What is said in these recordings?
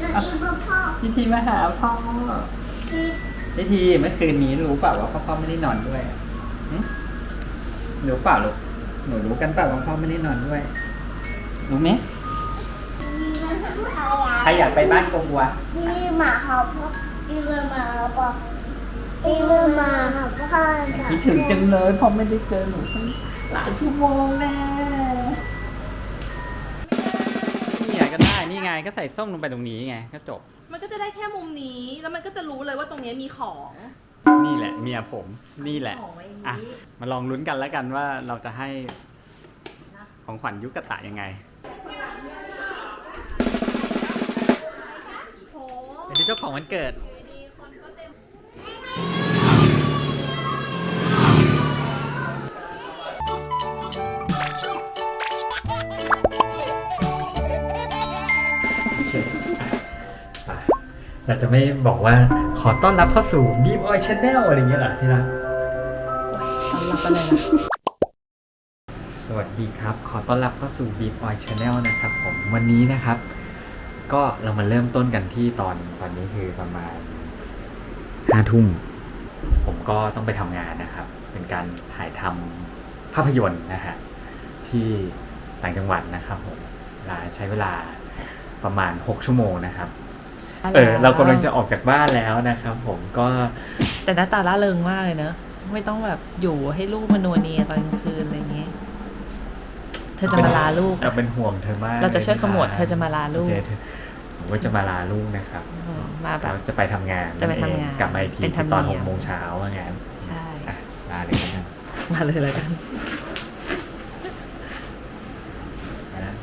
ก็อีกพ่อพิธีมาหาพ่อพิธีเมื่อคืนนี้รู้เปล่าว่าพ่อพ่อไม่ได้นอนด้วยหึรู้เปล่าลูกหนูรู้กันเปล่าว่าพ่อไม่ได้นอนด้วยรู้ไหมมีมาหาใครใครอยากไปบ้านกบัวมีมาหาพ่อมีมามาพ่อมีมามาหาพ่อคิดถึงจังเลยพ่อไม่ได้เจอหนูตั้งหลายชั่วโมงแน่นี่ ได้นี่ไงก็ใส่ส้มลงไปตรงนี้ไงก็จบ มันก็จะได้แค่มุมนี้ แล้วมันก็จะรู้เลยว่าตรงนี้มีของ นี่แหละ เมียผมนี่แหละของไว้อย่างอะนี้มาลองลุ้นกันแล้วกันว่าเราจะให้ของขวัญยุกตะยังไงโหเป็นเจ้าของวันเกิด เราจะไม่บอกว่าขอต้อนรับเข้าสู่ Deep Oil Channel อะไรอย่างเงี้ยเหรอที่รักสำหรับอะไรนะสวัสดีครับ ขอต้อนรับเข้าสู่ Deep Oil Channel นะครับผมวันนี้นะครับ ก็เรามาเริ่มต้นกันที่ตอนตอนนี้คือประมาณห้าทุ่มผมก็ต้องไปทำงานนะครับ เป็นการถ่ายทำภาพยนตร์นะฮะที่ต่างจังหวัดนะครับผมเวลาใช้เวลาประมาณ 6 ชั่วโมงนะครับ เออเรากำลังจะออกจากบ้านแล้วนะครับผมก็แต่หน้าตาล่าเริงมากเลยเนอะไม่ต้องแบบอยู่ให้ลูกมานัวเนียตอนกลางคืนอะไรเงี้ยเธอจะมาลาลูกเราเป็นห่วงเธอมาก เราจะช่วยลขมวดเธอจะมาลาลูกโอเคเธอผมก็จะมาลาลูกนะครับอืมมาแบบเราจะไปทำงานจะไปทำงานเองกลับมาอีกทีเป็นธรรคือตอนมเนีหยมกโมงเช้าว่างั้นใช่อะลาเลยแล้วกันมาเลยแล้วกัน นะ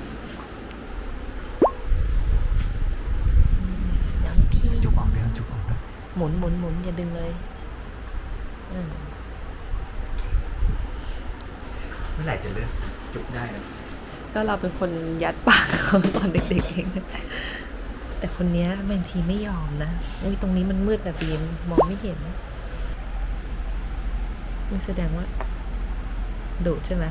น้องพี่ จุกออกเรื่องจุกออกเรื่อง หมุนหมุนหมุนอย่าดึงเลยอืมเมื่อไหร่จะเลิกจุกได้นะก็เราเป็นคนยัดปากเขาตอนเด็กๆเองแต่คนเนี้ยบางทีไม่ยอมนะ อุ้ยตรงนี้มันมืดแบบบีมมองไม่เห็นมันแสดงว่าดุใช่ไหม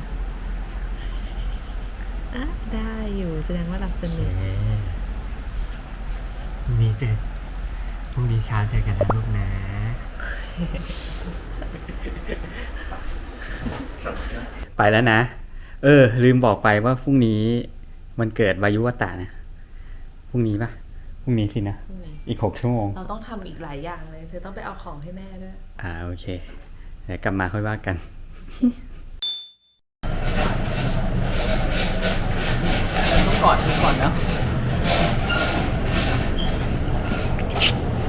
อะได้อยู่แสดงว่ารับสโอเคนุกพรุ่งนี้เจอ พรุ่งนี้เช้าเจอกันนะลูกนะไปแล้วนะ เออ ลืมบอกไปว่าพรุ่งนี้มันเกิดวายุวตานะ พรุ่งนี้ปะพรุ่งนี้สินะ อีกหกชั่วโมง เราต้องทำอีกหลายอย่างเลย เธอต้องไปเอาของให้แม่ด้วย อ่าโอเค เดี๋ยวกลับมาค่อยว่ากัน ต้องกอดเธอก่อนเนาะ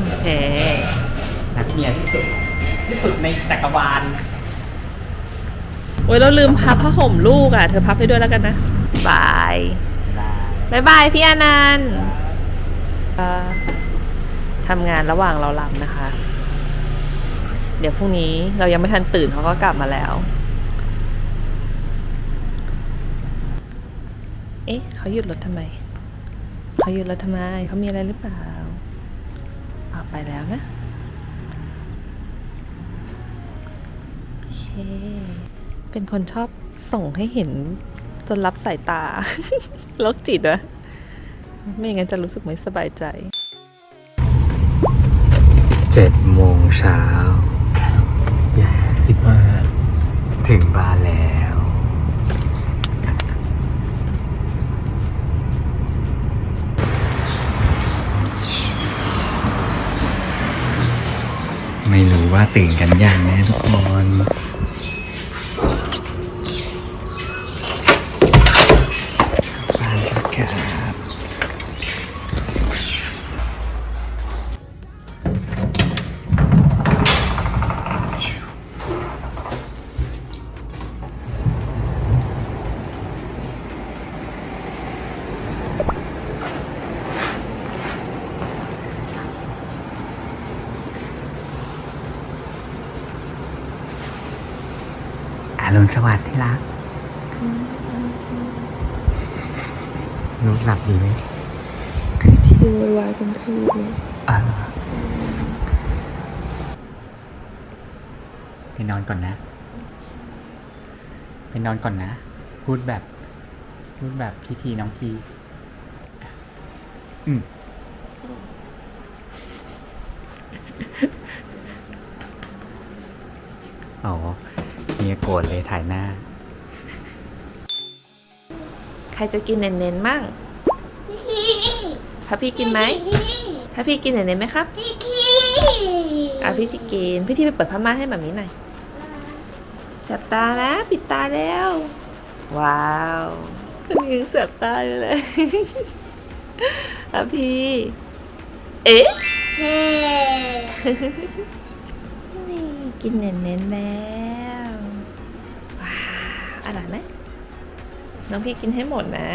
โอเครักเมียที่สุดที่สุดในจักรวาลโอ้ยเราลืมพับผ้าห่มลูกอะ เธอพับให้ด้วยแล้วกันนะบายบายบายพี่อนันต์ทำงานระหว่างเราหลับนะคะ เดี๋ยวพรุ่งนี้เรายังไม่ทันตื่นเขาก็กลับมาแล้ว เอ๊ะเขาหยุดรถทำไมเขาหยุดรถทำไมเขามีอะไรหรือเปล่า ไปแล้วนะ โอเค เป็นคนชอบส่งให้เห็นจนรับสายตาโรคจิตวะไม่งั้นจะรู้สึกไม่สบายใจเจ็ดโมงเช้าสิบห้าถึงบ้านแล้ว ไม่รู้ว่าตื่นกันยังนะทุกคน ปนอนก่อนนะ ไปนอนก่อนนะ พูดแบบ พูดแบบพี่ทีน้องทีอืมอ๋อเมียโกรธเลยถ่ายหน้า ใครจะกินเน้นๆมั่งพระพี่กินไหมพระพี่กินเน้นๆไหมครับ พี่กินอะพี่ที่กิน พี่ที่ไปเปิดผ้าม่านให้แบบนี้หน่อย แสบตานะปิดตาแล้ว ว้าวคนนี้แสบตาอยู่เลยอะพี่เอ๊ะเฮ้นี่กินเน้นๆแล้วว้าวอร่อยไหมน้องพี่กินให้หมดนะ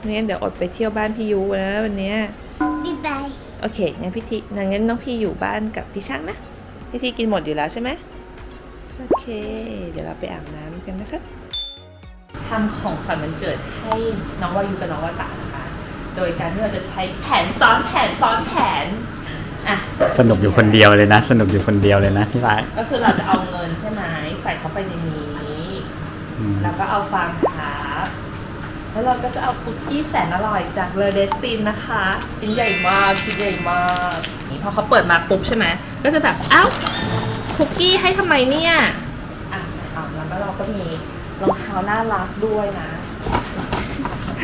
ไม่งั้นเดี๋ยวอดไปเที่ยวบ้านพี่ยูนะวันเนี้ยดีไปโอเคงั้นพี่ทีงั้นน้องพี่อยู่บ้านกับพี่ช่างนะพี่ทีกินหมดอยู่แล้วใช่ไหม โอเค เดี๋ยวเราไปอาบน้ำกันนะครับทำของขวัญวันเกิดให้น้องวายุกับน้องวาตานะคะ โดยการที่เราจะใช้แผนซ้อนแผนซ้อนแผนอะสนุกอยู่คนเดียวเลยนะ สนุกอยู่คนเดียวเลยนะพี่ร้ายก็คือเราจะเอาเงินใช่ไหมใส่เข้าไปในนี้อืมแล้วก็เอาฟางครับแล้วเราก็จะเอาคุกกี้แสนอร่อยจากเลอเดสตินนะคะชิ้นใหญ่มากชิ้นใหญ่มากนี่พอเขาเปิดมาปุ๊บใช่ไหมก็จะแบบเอ้า คุกกี้ให้ทำไมเนี่ย อะเอาแล้วก็เราก็มีรองเท้าน่ารักด้วยนะ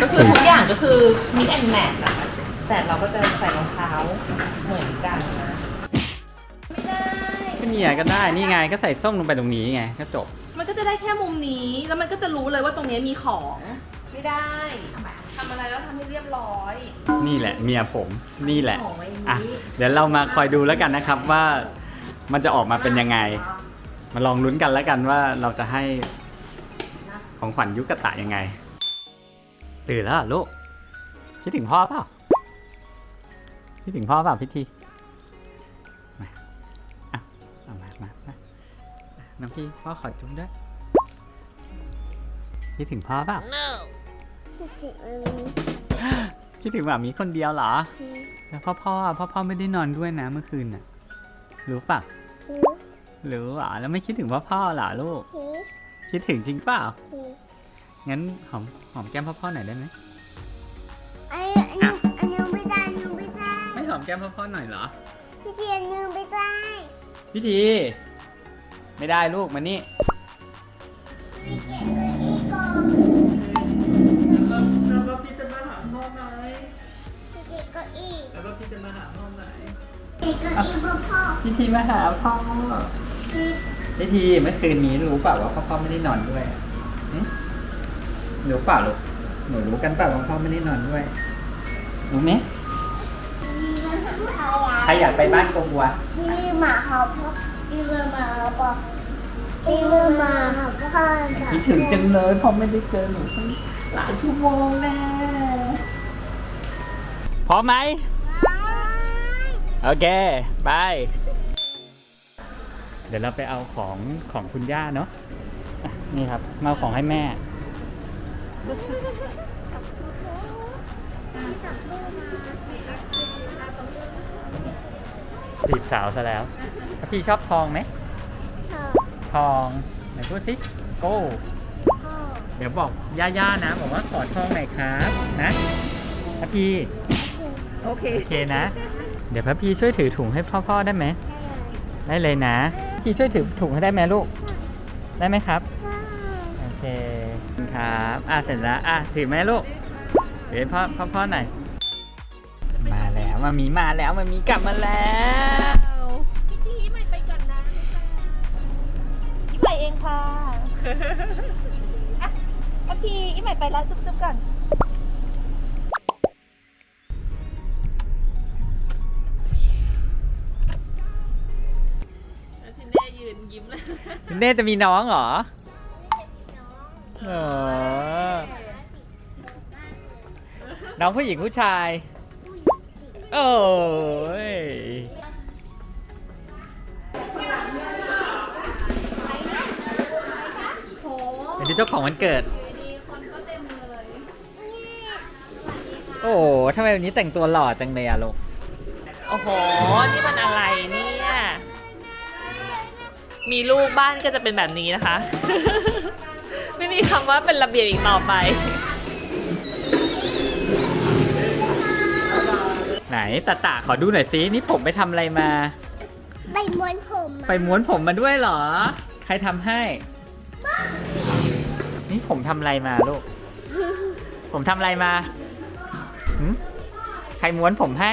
ก็คือทุกอย่างก็คือมิกแอนแมทอะแต่เราก็จะใส่รองเท้าเหมือนกันนะไม่ได้ ก็เนี่ยก็ได้นี่ไงก็ใส่ส้มลงไปตรงนี้ไงก็จบ มันก็จะได้แค่มุมนี้ แล้วมันก็จะรู้เลยว่าตรงนี้มีของ ไม่ได้ทำอะไรแล้วทำให้เรียบร้อย นี่แหละเมียผมนี่แหละของไว้นี้อะเดี๋ยวเรามาคอยดูแล้วกันนะครับว่า มันจะออกมาเป็นยังไง มาลองลุ้นกันแล้วกันว่าเราจะให้ของขวัญยุกตะยังไง ตื่นแล้วเหรอลูกคิดถึงพ่อเปล่าคิดถึงพ่อเปล่าพิธีมาอะเอามามามาอะน้องพี่พ่อขอจุ๊บด้วยคิดถึงพ่อเปล่าคิดถึงมันมีคิดถึงแบบมีคนเดียวเหรอแล้วพ่อพ่อพ่อพ่อไม่ได้นอนด้วยนะเมื่อคืนน่ะรู้ปะ คือรู้เหรอแล้วไม่คิดถึงพ่อพ่อเหรอลูกคือคิดถึงจริงเปล่าคืองั้นหอมหอมแก้มพ่อพ่อหน่อยได้ไหมไอ้อันนี้อันนี้ไม่ได้อันนี้ไม่ได้ไม่หอมแก้มพ่อพ่อหน่อยเหรอ พี่ทีอันนี้ไม่ได้ พี่ทีไม่ได้ลูกมานี่ พ่อพ่อพี่ทีมาหาพ่อคือพี่ทีเมื่อคืนนี้รู้เปล่าว่าพ่อพ่อไม่ได้นอนด้วยหึรู้เปล่าลูกหนูรู้กันเปล่าว่าพ่อไม่ได้นอนด้วยรู้ไหมมีมาหาใครใครอยากไปบ้านกบัวมีหมาหาพ่อมีเรือมาบอกมีเรือมาหาพ่อคิดถึงจังเลยเพราะไม่ได้เจอหนูตั้งหลายชั่วโมงแล้วพร้อมไหม โอเค ไป เดี๋ยวเราไปเอาของของคุณย่าเนาะอะนี่ครับมาเอาของให้แม่ จีบสาวซะแล้วแล้วพี่ชอบทองไหมชอบทองไหนพูดสิโก้พ่อเดี๋ยวบอกย่าๆนะบอกว่าขอทองหน่อยครับ นะพระพีโอเค โอเคนะ เดี๋ยวพระพีช่วยถือถุงให้พ่อๆได้ไหม ได้เลยนะ พี่ช่วยถือถุงให้ได้ไหมลูก ได้ไหมครับ โอเค ครับ อะเสร็จแล้ว อะถือไหมลูกเดี๋ยวพ่อพ่อพ่อหน่อย มาแล้วมามีมาแล้วมามีกลับมาแล้ว พี่ทีอีใหม่ไปก่อนนะอีใหม่เองค่ะอะอะพี่อีใหม่ไปแล้วจุ๊บๆก่อน เน่จะมีน้องเหรอเออน้องผู้หญิงผู้ชาย โอ้ยเป็นเจ้าของวันเกิด โอ้โหทำไมวันนี้แต่งตัวหล่อจังเลยอะลูก โอ้โห นี่มันอะไรเนี่ย มีลูกบ้านก็จะเป็นแบบนี้นะคะ ไม่มีคำว่าเป็นระเบียบอีกต่อไป ไหนตาตาขอดูหน่อยสินี่ผมไปทำอะไรมา ใบม้วนผมไปม้วนผมมาด้วยเหรอ ใครทำให้ นี่ผมทำอะไรมาลูก ผมทำอะไรมาหึใครม้วนผมให้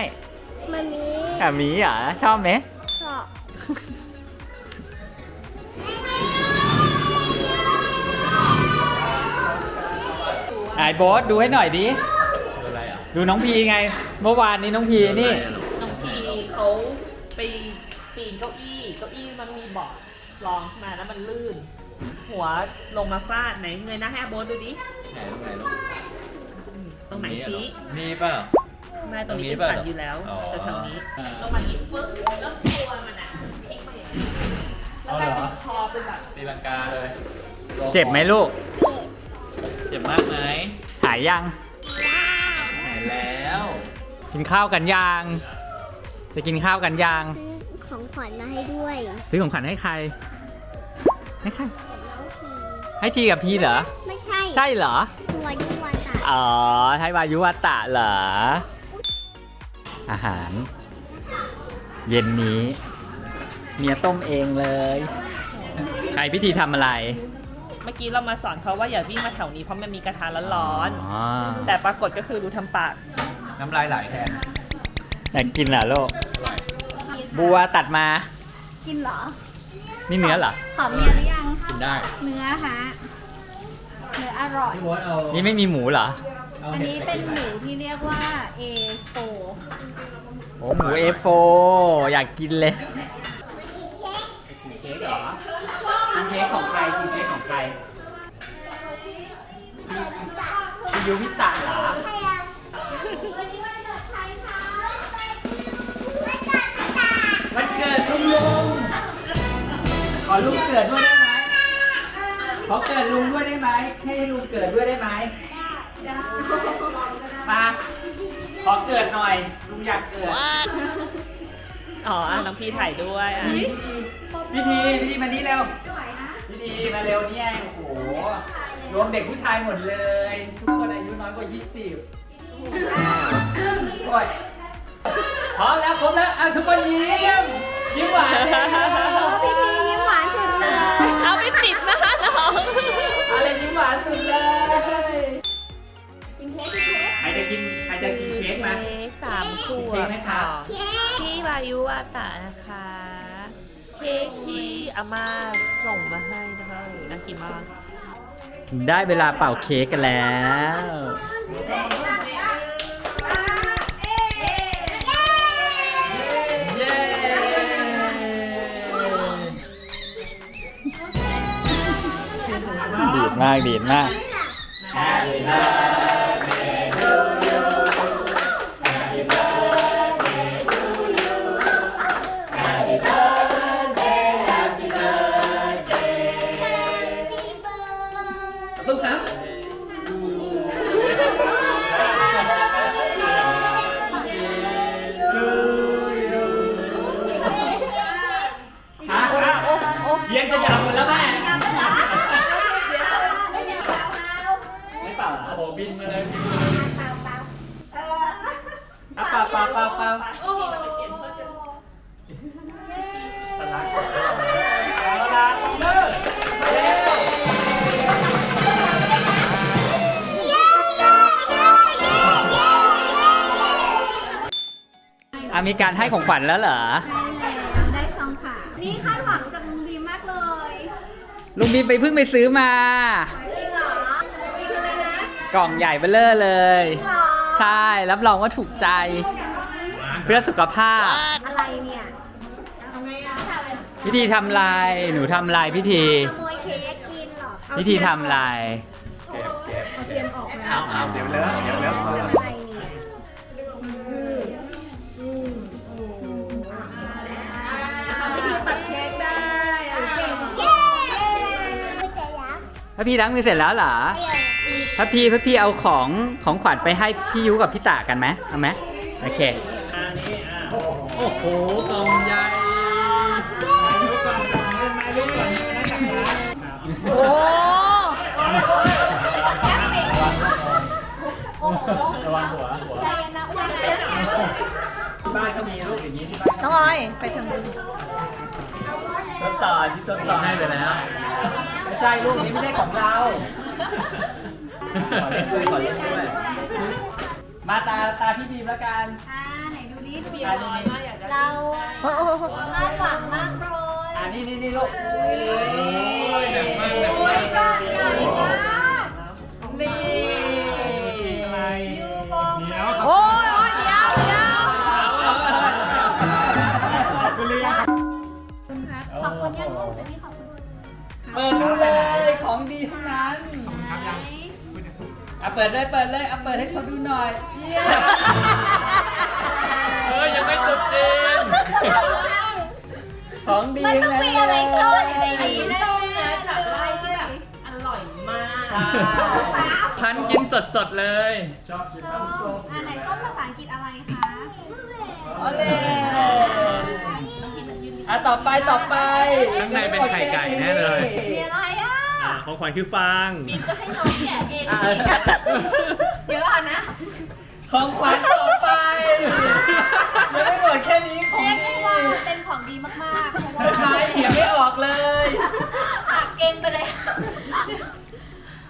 มันมี อะหมีเหรอชอบไหม ไอ้โบ๊ทดูให้หน่อยดิอะไรอะดูน้องพีไง เมื่อวานนี้น้องพีนี่ น้องพีเขาไปปีนเก้าอี้ เก้าอี้มันมีเบาะรองใช่ไหมแล้วมันลื่น หัวลงมาฟาดไหนเงยหน้าให้อาโบสดูดิ ไหนตรงไหนลูกตรงไหนชี้นี่เปล่าไม่ตรงนี้ตรงนี้เป็นสันเปล่าอยู่แล้วอ๋อแต่ทางนี้อ่าลงมานี้ปึ๊บแล้วตัวมันอะพลิกมาอย่างนี้แล้วกลายเป็นคอเป็นแบบตีลังกาเลย เจ็บไหมลูก เจ็บมากไหมหายยัง หายแล้ว กินข้าวกันยังจะกินข้าวกันยังซื้อของขวัญมาให้ด้วยซื้อของขวัญให้ใคร ให้ใคร กับน้องทีให้ทีกับพีเหรอ ไม่ใช่ใช่เหรอ ตัวยุวาตาอ๋อ ให้วายุวัตะเหรอ อาหาร เย็นนี้ เมียต้มเองเลย ใครพิธีทำอะไร เมื่อกี้เรามาสอนเขาว่าอย่าวิ่งมาแถวนี้เพราะมันมีกระทะร้อนอ๋อๆแต่ปรากฏก็คือดูทำปาก น้ำลายไหลแทนอยากกินเหรอลูกบัวตัดมา กินเหรอ นี่เนื้อเหรอ ขอเมียหรือยัง กินได้ เนื้อฮะ เนื้ออร่อย พี่โบ๊ทเอานี่ไม่มีหมูเหรอ เอาอันห็ดนี้เป็นหมูที่เรียกว่า A4 โอ้หมูเอโฟอยากกินเลยกินเค้กเหรอกินเค้กของใครกินเค้กของใครพี่ยูพิตะเหรอวันเกิดลุงลุงขอลุงเกิดด้วยได้ไหมขอเกิดลุงด้วยได้ไหมให้ลุงเกิดด้วยได้ไหมมาขอเกิดหน่อยลุงอยากเกิด อ๋ออะน้องพีถ่ายด้วยอะพิธีพิธีพิธีมานี่เร็ว พิธีมาเร็วเนี่ยโอ้โห รวมเด็กผู้ชายหมดเลย ทุกคนอายุน้อยกว่า 20โอ้ยพร้อมแล้วครบแล้วอะทุกคนยิ้ม ยิ้มหวานเลยพี่พียิ้มหวานสุดเลยเอาไปปิดหนะน้องอะไรยิ้มหวานสุดเลย กินเค้กกินเค้กใครจะกิน ใครจะกินเค้กมาเค้กสามขวเค้กบไหมครับของพี่วายุวาตะนะคะเค้กที่อาม่าส่งมาให้นะคะโอ้โหน่ากินมาก ได้เวลาเป่าเค้กกันแล้ว เย้ดีดมากดีดมากลู มีการให้ของขวัญแล้วเหรอได้ซองค่ะ นี่คาดหวังจากลุงบีมากเลยลุงบีมไปเพิ่งไปซื้อมา จริงเหรอจริงเลยนะกล่องใหญ่เบ้อเร่อเลยหรอใช่รับรองว่าถูกใจเพื่อสุขภาพ อะไรเนี่ยทำไงอะพิธีทำลายหนูทำลายพิธี ขโมยเค้กกินเหรอพิธีทำลาย เอาเอาเดี๋ยวเลิกเดี๋ยวเลิก พระพี่ล้างมือเสร็จแล้วเหรอพระพี่พระพี่เอาของของขวัญไปให้พี่ยุกับพี่ตากันไหมเอาไหมโอเคอันนี้อะโอ้โหกล่องใหญ่ดูกล่องของเล่นมาลูกก่อนนะครับโอ้โอ้ระวังหัวหัวใจเย็นนะอ้วนนะที่บ้านก็มีลูกอย่างนี้ที่บ้านน้องออยไปทางนู้นต้นต่อที่ต้นต่อให้ไปแล้ว ใช่ลูกนี้ไม่ใช่ของเราขอเล่นด้วยขอเล่นด้วยมาตาตาพี่บีมแล้วกันอ่าไหนดูดิเบียร์ร้อนมากอยากจะเราคาดหวังมากเลยอ่านี่นี่นี่ลูกโอ้ยหนักมากหนักโอ้มายกก้อนใหญ่มากนี่ เปิดดูเลยของดีทั้งนั้นไหนอะเปิดเลยเปิดเลยอะเปิดให้เขาดูหน่อยเยี่ยมเฮ้ยยังไม่ตุดจริงของดีมันต้องมีอะไรซ่อนอยู่ในอันนี้นี้แน่ส้มๆนะจากไร่ที่แบบอร่อยมากพันกินสดๆเลยส้มอ่าไหนส้มภาษาอังกฤษอะไรคะโอเล่ อะต่อไปต่อไปข้างในเป็นไข่ไก่แน่เลย มีอะไรอะอ่าของขวัญคือฟางบินก็ให้น้องแกะเองอะเดี๋ยวก่อนนะของขวัญต่อไปยังไม่หมดแค่นี้ของเรียกดีได้ว่าเป็นของดีมากๆเพราะว่าท้ายเขียนไม่ออกเลยปากเก่งไปเลย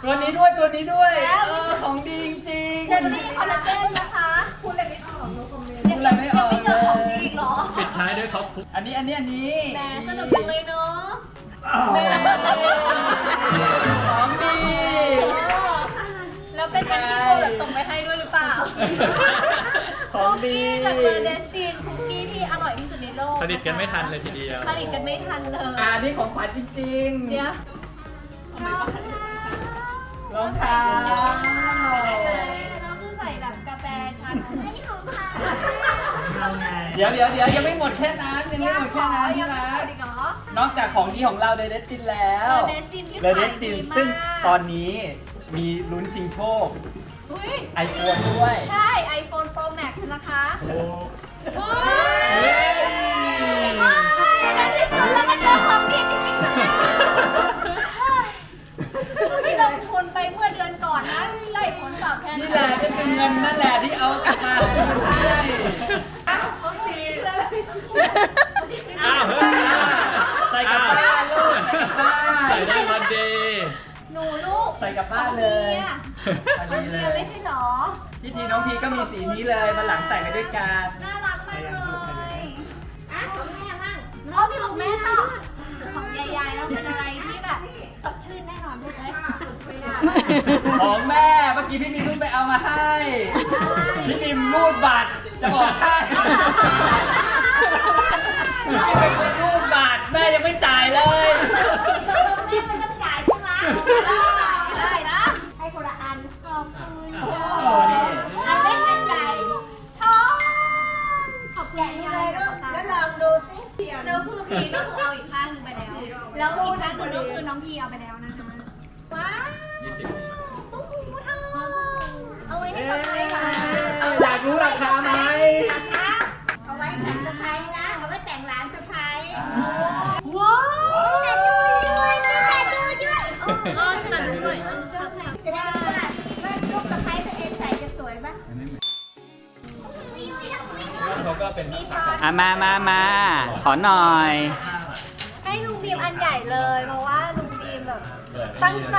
ตัวนี้ด้วยตัวนี้ด้วยแล้วเออของดีจริงเจลลี่คอลลาเจนนะคะ ปิดท้ายด้วยเขาคุกอันนี้อันนี้อันนี้แหมสนุกจังเลยเนาะแม่ของดีแล้วเป็นกันที่โบแบบส่งไปให้ด้วยหรือเปล่าของดีคุกกี้จากเบอร์เดสตินคุกกี้ที่อร่อยที่สุดในโลกผลิตกันไม่ทันเลยทีเดียว ผลิตกันไม่ทันเลยอ่านี่ของขวัญจริงๆเดี๋ยวรองเท้า น้องคือใส่แบบกาแฟชันอันนี้ของค่ะ เดี๋ยวเดี๋ยวเดี๋ยวยังไม่หมดแค่นั้นยังไม่หมดแค่นั้นยัที่งไม่รัหมกดอีกเหรอนอกจากของดีของเราเดเดตินแล้วเออ Destin ที่เดเดขายดีตินมากซึ่งตอนนี้มีลุ้นชิงโชคอุ้ยไอโฟนด้วยใช่ iPhone Pro Max นะคะโอ้เฮ้ยเฮ้ยในที่สุดเราก็เจอของดีจริงๆเลยที่ลงทุนไปเมื่อเดือนก่อนนะได้ผลตอบแทนนี่แหละก็คือเงินนั่นแหละที่เอากลับมาให้ อ้าวของดีเลย อ้าวเฮ้ยใส่กลับบ้านลูกใส่กลับบ้านใส่ได้วันดี หนูลูกใส่กลับบ้านเลยของดีอะของดีอะไม่ใช่หรอพี่ทีน้องพีก็มีสีนี้เลยมาหลังแต่งไปด้วยกันน่ารักมากเลยอะของแม่บ้างอ๋อมีของแม่ต่อของยายๆแล้วเป็นอะไรที่แบบสดชื่นแน่นอนลูกเอ้ยของแม่เมื่อกี้พี่มิมเพิ่งไปเอามาให้ พี่มิมรูดบัตรจะบอกให้พี่มิม เป็นคนรูดบัตรแม่ยังไม่จ่ายเลย แม่มันต้องจ่ายใช่ไหมได้นะให้คนละอันขอบคุณโอ้นี่อันเล็กอันใหญ่ท้องขอบคุณเลยลูกแล้วลองดูสิแล้วคือพีก็คือเอาอีกข้างหนึงไปแล้ว แล้วอีกข้างหนึงก็คือน้องพีเอาไปแล้วนะคะว้าว ก็เป็นมีซอนอะมามามาขอหน่อย ให้ลุงบีมอันใหญ่เลย เพราะว่าลุงบีมแบบ ตั้งใจ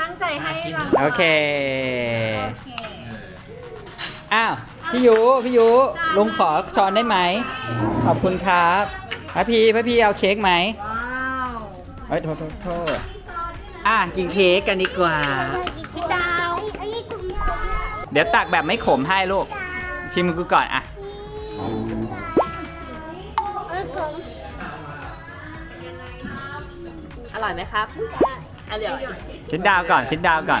ตั้งใจให้รางวัลโอเค โอเค อ้าว พี่ยูพี่ยูลุงขอช้อนได้ไหม ขอบคุณครับพระพี่พระพี่เอาเค้กไหมว้าวเฮ้ยโทษโทษโทษอะกินเค้กกันดีกว่า ชิดาว เดี๋ยวตักแบบไม่ขมให้ลูก ชิมกูก่อนอะ ร่อยไหมครับ อร่อยชิดดาวก่อนชิดดาวก่อน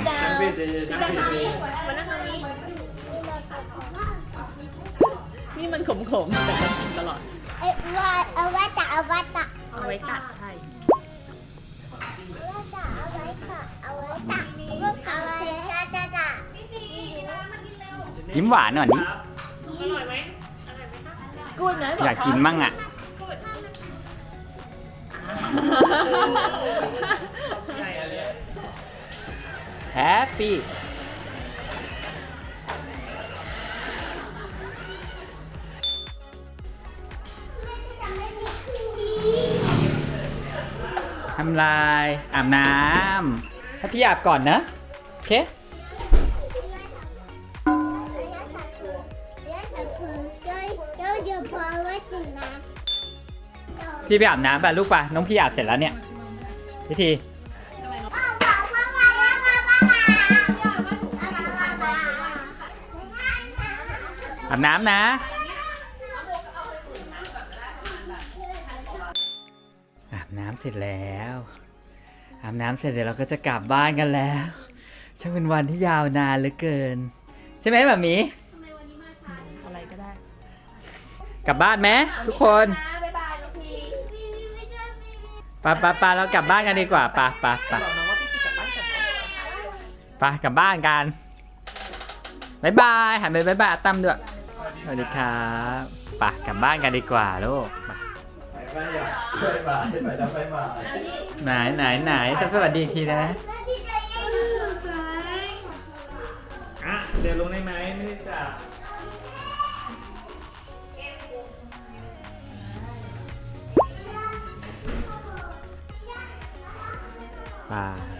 นี่มันขมๆแต่มันกินตลอด เอ้ว่าเอาไว้ตะเอาไว้ตะเอาไว้กัดใช่ เอาไว้ตะเอาไว้ตะเอาไว้ตะตะตะยิ้มหวานหน่อยนี้กูดไหมอยากกินมั่งอะ แฮปปี้ทำลายอาบน้ำให้พี่อาบก่อนนะ โอเค พี่ไปอาบน้ำป่ะลูกป่ะน้องพี่อาบเสร็จแล้วเนี่ยพิธีอาบน้ำนะอาบน้ำเสร็จแล้วอาบน้ำเสร็จเดี๋ยวเราก็จะกลับบ้านกันแล้วช่างเป็นวันที่ยาวนานเหลือเกิน ใช่ไหมแบบนี้อะไรก็ได้ กลับบ้านไหมทุกคนบ๊ายบายน้องพีไปไปไปเรากลับบ้านกันดีกว่าไปไปไปบอกน้องว่าพี่พีกลับบ้านกันนะไปกลับบ้านกันบายบายหันไปบายบายอาตั้มด้วยสวัสดีครับไปกลับบ้านกันดีกว่าลูกไปไหนไหนไหนสวัสดีอีกทีนะอะเดี๋ยวลงได้ไหมไม่ได้จับ ไป